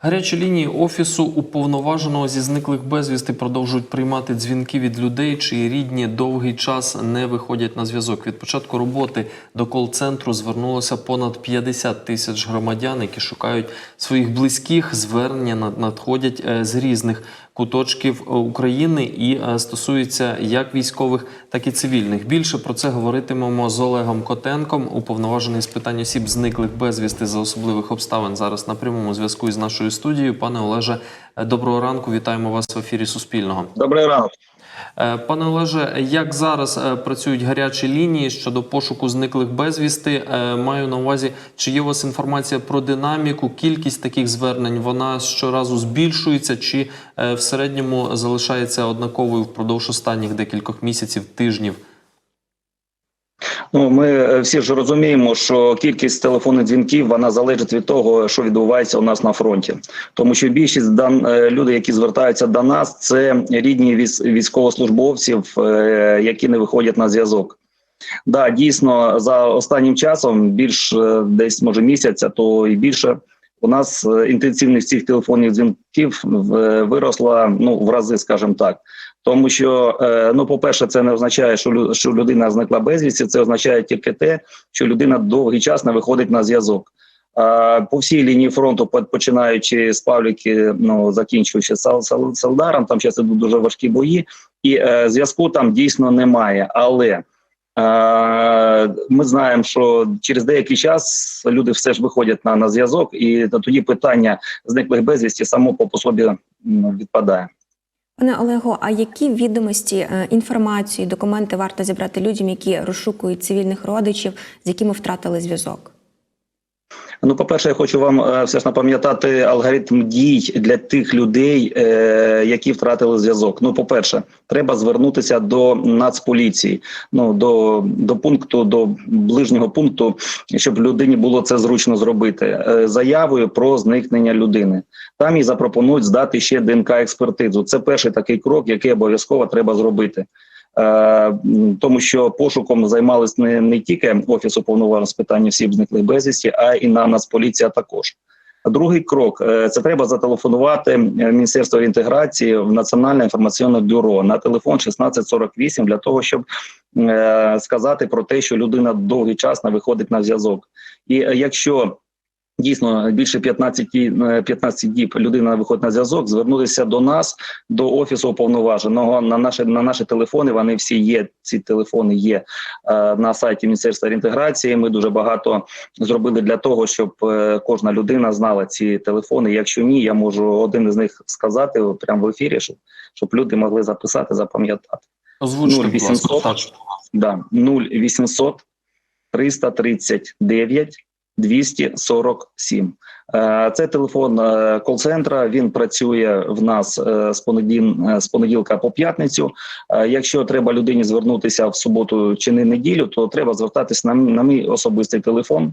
Гарячі лінії офісу уповноваженого зі зниклих безвісти продовжують приймати дзвінки від людей, чиї рідні довгий час не виходять на зв'язок. Від початку роботи до кол-центру звернулося понад 50 тисяч громадян, які шукають своїх близьких. Звернення над- надходять е, з різних куточків е, України і стосується як військових, так і цивільних. Більше про це говоритимемо з Олегом Котенком, уповноважений з питань осіб зниклих безвісти за особливих обставин. Зараз на прямому зв'язку із нашою студією. Пане Олеже, е, доброго ранку. Вітаємо вас в ефірі Суспільного. Добрий ранок. Е, Пане Олеже, як зараз е, працюють гарячі лінії щодо пошуку зниклих безвісти? Е, Маю на увазі, чи є у вас інформація про динаміку, кількість таких звернень? Вона щоразу збільшується, чи в середньому залишається однаковою впродовж останніх декількох місяців, тижнів? Ну ми е, всі ж розуміємо, що кількість телефонних дзвінків вона залежить від того, що відбувається у нас на фронті, тому що більшість дан е, людей, які звертаються до нас, це рідні військовослужбовців, е, які не виходять на зв'язок. Да, дійсно, за останнім часом, більш десь може місяця, то і більше. У нас інтенсивність цих телефонних дзвінків виросла ну в рази, скажімо так. Тому що, е, ну, по-перше, це не означає, що що людина зникла безвісті. Це означає тільки те, що людина довгий час не виходить на зв'язок. По всій лінії фронту, починаючи з Павліки, ну закінчуючи Сал- Сал- Салдаром, там зараз ідуть дуже важкі бої, і е, зв'язку там дійсно немає. Але е, ми знаємо, що через деякий час люди все ж виходять на, на зв'язок, і тоді питання зниклих безвісті само по собі відпадає. Пане Олего, а які відомості, е, інформацію, документи варто зібрати людям, які розшукують цивільних родичів, з якими втратили зв'язок? Ну, по-перше, я хочу вам е, все ж напам'ятати алгоритм дій для тих людей, е, які втратили зв'язок. Ну, по-перше, треба звернутися до Нацполіції, ну до, до пункту, до ближнього пункту, щоб людині було це зручно зробити. е, Заявою про зникнення людини. Там їй запропонують здати ще ДНК експертизу. Це перший такий крок, який обов'язково треба зробити. Е, тому що пошуком займались не, не тільки офіс уповноваженого з питань осіб зниклих безвісті, а і на Нацполіція також. Другий крок е, це треба зателефонувати е, Міністерство інтеграції в Національне інформаційне бюро на телефон 1648 для того, щоб сказати про те, що людина довгий час не виходить на зв'язок. І якщо Дійсно, більше 15, е, 15 діб людина виходить на зв'язок, звернутися до нас, до офісу уповноваженого на наші на наші телефони. Вони всі є. Ці телефони є е, на сайті Міністерства інтеграції. Ми дуже багато зробили для того, щоб е, кожна людина знала ці телефони. Якщо ні, я можу один із них сказати прямо в ефірі, щоб, щоб люди могли записати, запам'ятати. Озвучте, будь ласка. 0800. Так. Да, 0800 339 247. Е, Це телефон е, кол-центра. Він працює в нас е, з понеділ- е, з понеділка по п'ятницю. Якщо треба людині звернутися в суботу чи не неділю, то треба звертатись на, на мій особистий телефон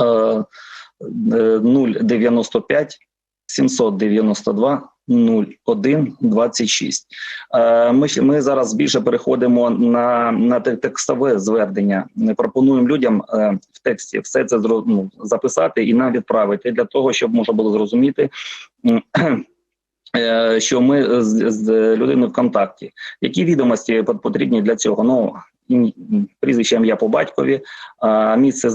е, е, 095 792 01 26. Е, Ми, ми зараз більше переходимо на, на текстове звернення. Пропонуємо людям е, в тексті все це ну, записати і нам відправити для того, щоб можна було зрозуміти. е, Що ми з, з людиною в контакті. Які відомості пот- потрібні для цього? Ну прізвище ім'я по батькові, місце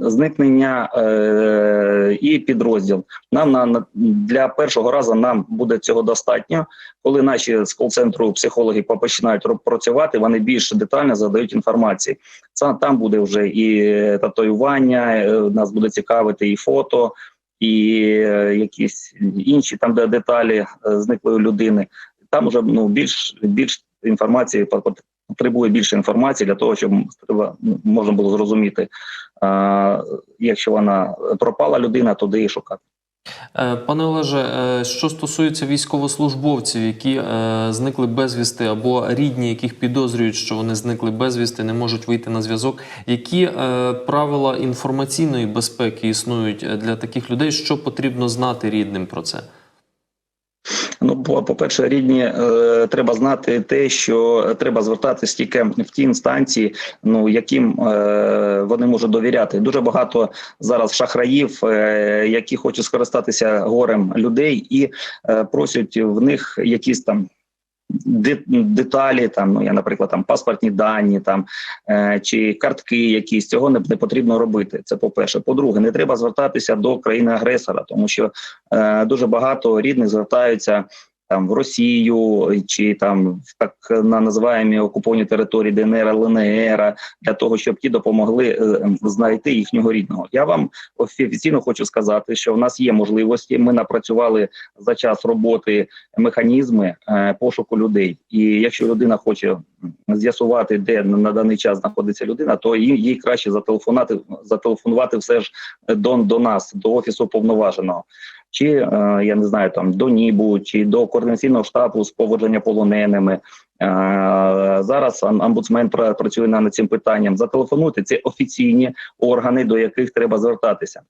зникнення, е, і підрозділ. Нам на, для першого разу нам буде цього достатньо. Коли наші з кол-центру психологи починають працювати, вони більш детально задають інформації. Це там буде вже і татуювання, е, нас буде цікавити і фото, і е, якісь інші там, де деталі зниклої людини. Там вже ну більш більш інформації потребує більше інформації для того, щоб ну, можна було зрозуміти, якщо вона пропала людина, то де її шукати. Е, Пане Олеже, е, що стосується військовослужбовців, які е, зникли безвісти, або рідні, яких підозрюють, що вони зникли безвісти, не можуть вийти на зв'язок. Які правила інформаційної безпеки існують для таких людей? Що потрібно знати рідним про це? Ну, по- по-перше, рідні, е, треба знати те, що треба звертатись тільки в ті інстанції, ну яким е, вони можуть довіряти. Дуже багато зараз шахраїв, е, які хочуть скористатися горем людей і е, просять в них якісь там. Де- Деталі там, ну я, наприклад, там паспортні дані, там е, чи картки, якісь цього не, не потрібно робити. Це по перше. По-друге, не треба звертатися до країни агресора, тому що е, дуже багато рідних звертаються там в Росію чи там в так на називаємі окуповані території ДНР, ЛНР, для того, щоб ті допомогли е, знайти їхнього рідного. Я вам офіційно хочу сказати, що в нас є можливості. Ми напрацювали за час роботи механізми е, пошуку людей. І якщо людина хоче з'ясувати, де на даний час знаходиться людина, то їй краще зателефонувати, зателефонувати все ж до, до нас, до офісу повноваженого. Чи е, я не знаю там до НІБу, чи до координаційного штабу з поводження полоненими. Е, зараз омбудсмен пра- працює над цим питанням. Зателефонуйте це офіційні органи, до яких треба звертатися.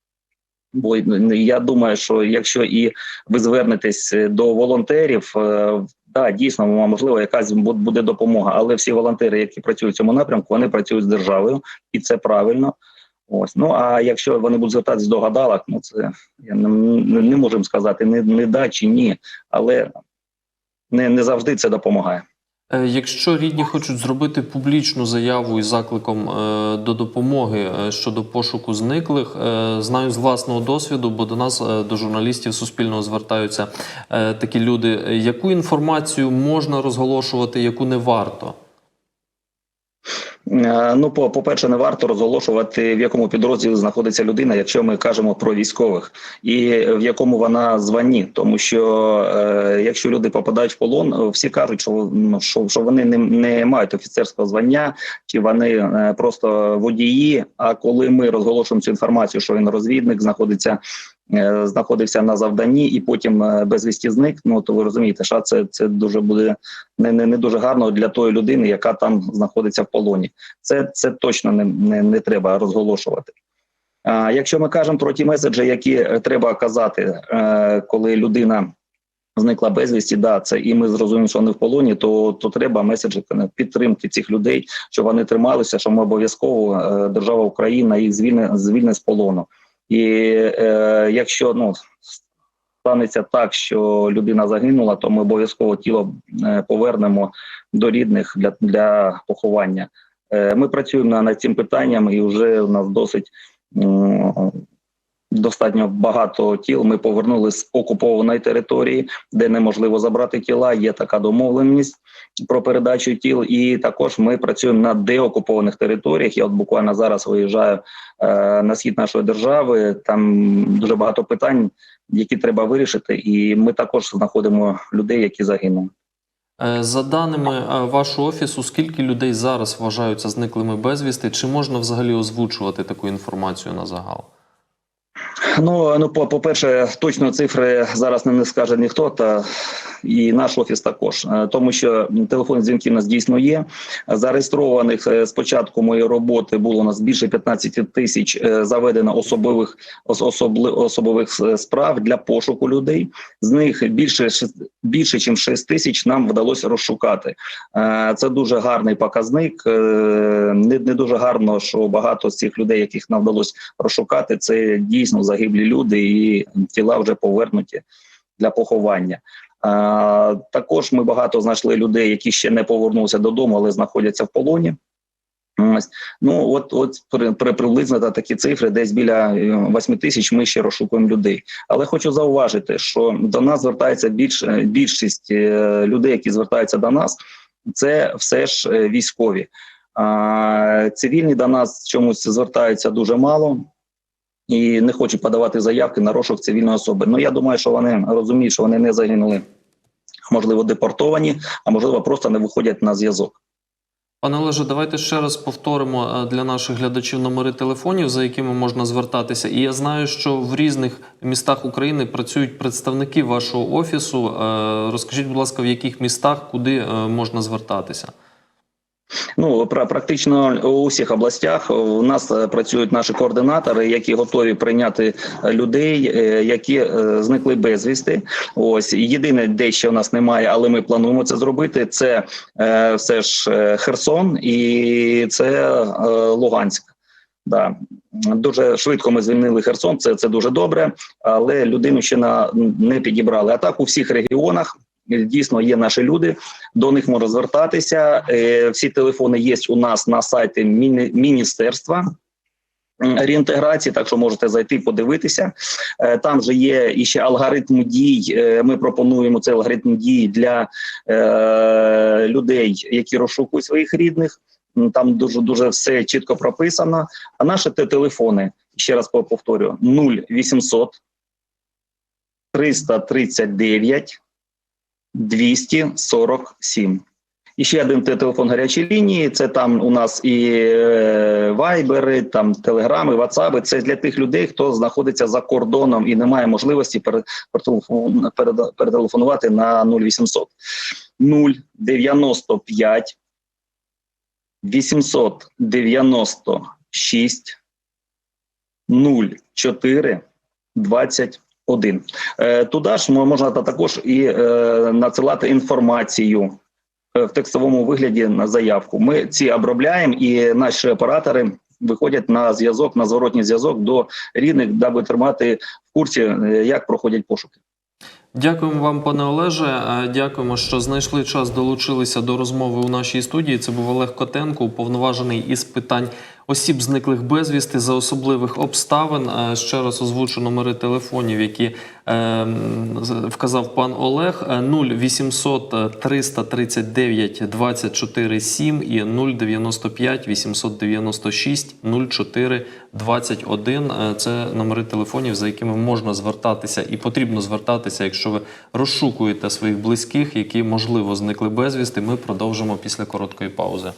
Бо я думаю, що якщо і ви звернетесь до волонтерів, е, да, дійсно можливо, якась буде допомога, але всі волонтери, які працюють в цьому напрямку, вони працюють з державою, і це правильно. Ось ну а якщо вони будуть звертатись до гадалок, ну це я не, не, можемо сказати, не, не да чи ні, але не, не завжди це допомагає. Е, Якщо рідні хочуть зробити публічну заяву із закликом е, до допомоги е, щодо пошуку зниклих, знаю з власного досвіду, бо до нас, до журналістів Суспільного, звертаються такі люди. Яку інформацію можна розголошувати, яку не варто? Е, Ну, по по-перше, не варто розголошувати в якому підрозділі знаходиться людина, якщо ми кажемо про військових, і в якому вона званні, тому що е, якщо люди попадають в полон, е, всі кажуть, що, ну, що, що вони не, не мають офіцерського звання, чи вони просто водії. А коли ми розголошуємо цю інформацію, що він розвідник знаходиться. Е, Знаходився на завданні і потім е, безвісті зник. Ну то ви розумієте, що це, це дуже буде не, не, не дуже гарно для тої людини, яка там знаходиться в полоні. Це, це точно не, не, не треба розголошувати. А, якщо ми кажемо про ті меседжі, які е, треба казати, коли людина зникла безвісті, да, це і ми зрозуміємо, що вони в полоні, то, то треба меседжі підтримки цих людей, щоб вони трималися, що ми обов'язково держава Україна їх звільне, звільне з полону. І е, якщо ну станеться так, що людина загинула, то ми обов'язково тіло е, повернемо до рідних для, для поховання. Е, Ми працюємо над- цим питанням, і вже у нас досить достатньо багато тіл. Ми повернули з окупованої території, де неможливо забрати тіла. Є така домовленість про передачу тіл. І також ми працюємо на деокупованих територіях. Я от буквально зараз виїжджаю е, на схід нашої держави. Там дуже багато питань, які треба вирішити, і ми також знаходимо людей, які загинули. Е, За даними е, вашого офісу, скільки людей зараз вважаються зниклими безвісти? Чи можна взагалі озвучувати таку інформацію на загал? Ну ну по, по-перше, точно цифри зараз не скаже ніхто, та і наш офіс також, Е, тому що телефонні дзвінки у нас дійсно є. Зареєстрованих е, з початку моєї роботи було у нас більше 15 тисяч е, заведено особливих особли, особових е, справ для пошуку людей. З них більше більше, ніж 6 тисяч нам вдалося розшукати. Е, Це дуже гарний показник. Е, Не, не дуже гарно, що багато з цих людей, яких нам вдалося розшукати, це дійсно загиблі люди, і тіла вже повернуті для поховання. Також ми багато знайшли людей, які ще не повернулися додому, але знаходяться в полоні. Ну от, от при, при приблизно та такі цифри, десь біля е, 8 тисяч ми ще розшукуємо людей. Але хочу зауважити, що до нас звертається більш, е, більшість е, людей, які звертаються до нас, це все ж е, військові. А, цивільні до нас чомусь звертаються дуже мало і не хочуть подавати заявки на розшук цивільної особи. Ну я думаю, що вони розуміють, що вони не загинули, можливо, депортовані, а можливо, просто не виходять на зв'язок. Пане Олеже, давайте ще раз повторимо е, для наших глядачів номери телефонів, за якими можна звертатися. І я знаю, що в різних містах України працюють представники вашого офісу. Е, Розкажіть, будь ласка, в яких містах, куди е, можна звертатися? Ну пра- практично у всіх областях у нас е, працюють наші координатори, які готові прийняти е, людей, е, які зникли безвісти. Ось єдине, де ще у нас немає, але ми плануємо це зробити. Це все ж Херсон і це Луганськ. Да. Дуже швидко ми звільнили Херсон. Це, це дуже добре, але людину ще на не підібрали. А так у всіх регіонах дійсно є наші люди. До них можна звертатися. Е, Всі телефони є у нас на сайті міністерства. Реінтеграції, так що можете зайти подивитися. Е, Там же є іще алгоритм дій. Е, Ми пропонуємо цей алгоритм дій для людей, які розшукують своїх рідних. Там дуже дуже все чітко прописано. А наші те- телефони, ще раз по- повторю: 0800 339 247. І ще один телефон гарячої лінії. Це там у нас і е, вайбери, там телеграми, ватсаби. Це для тих людей, хто знаходиться за кордоном і не має можливості перетелефонувати на 0800 095 896 04 21. Е, Туди ж мо- можна також і е, надсилати інформацію е, в текстовому вигляді на заявку. Ми ці обробляємо, і наші оператори виходять на зв'язок, на зворотній зв'язок до рідних, даби тримати в курсі, як проходять пошуки. Дякуємо вам, пане Олеже. Дякуємо, що знайшли час, долучилися до розмови у нашій студії. Це був Олег Котенко, уповноважений із питань осіб, зниклих безвісти за особливих обставин. Е, Ще раз озвучу номери телефонів, які е, вказав пан Олег: Е, 0800 339 24 7 і 095 896 04 21. Е, Це номери телефонів, за якими можна звертатися і потрібно звертатися, якщо ви розшукуєте своїх близьких, які можливо зникли безвісти. Ми продовжимо після короткої паузи.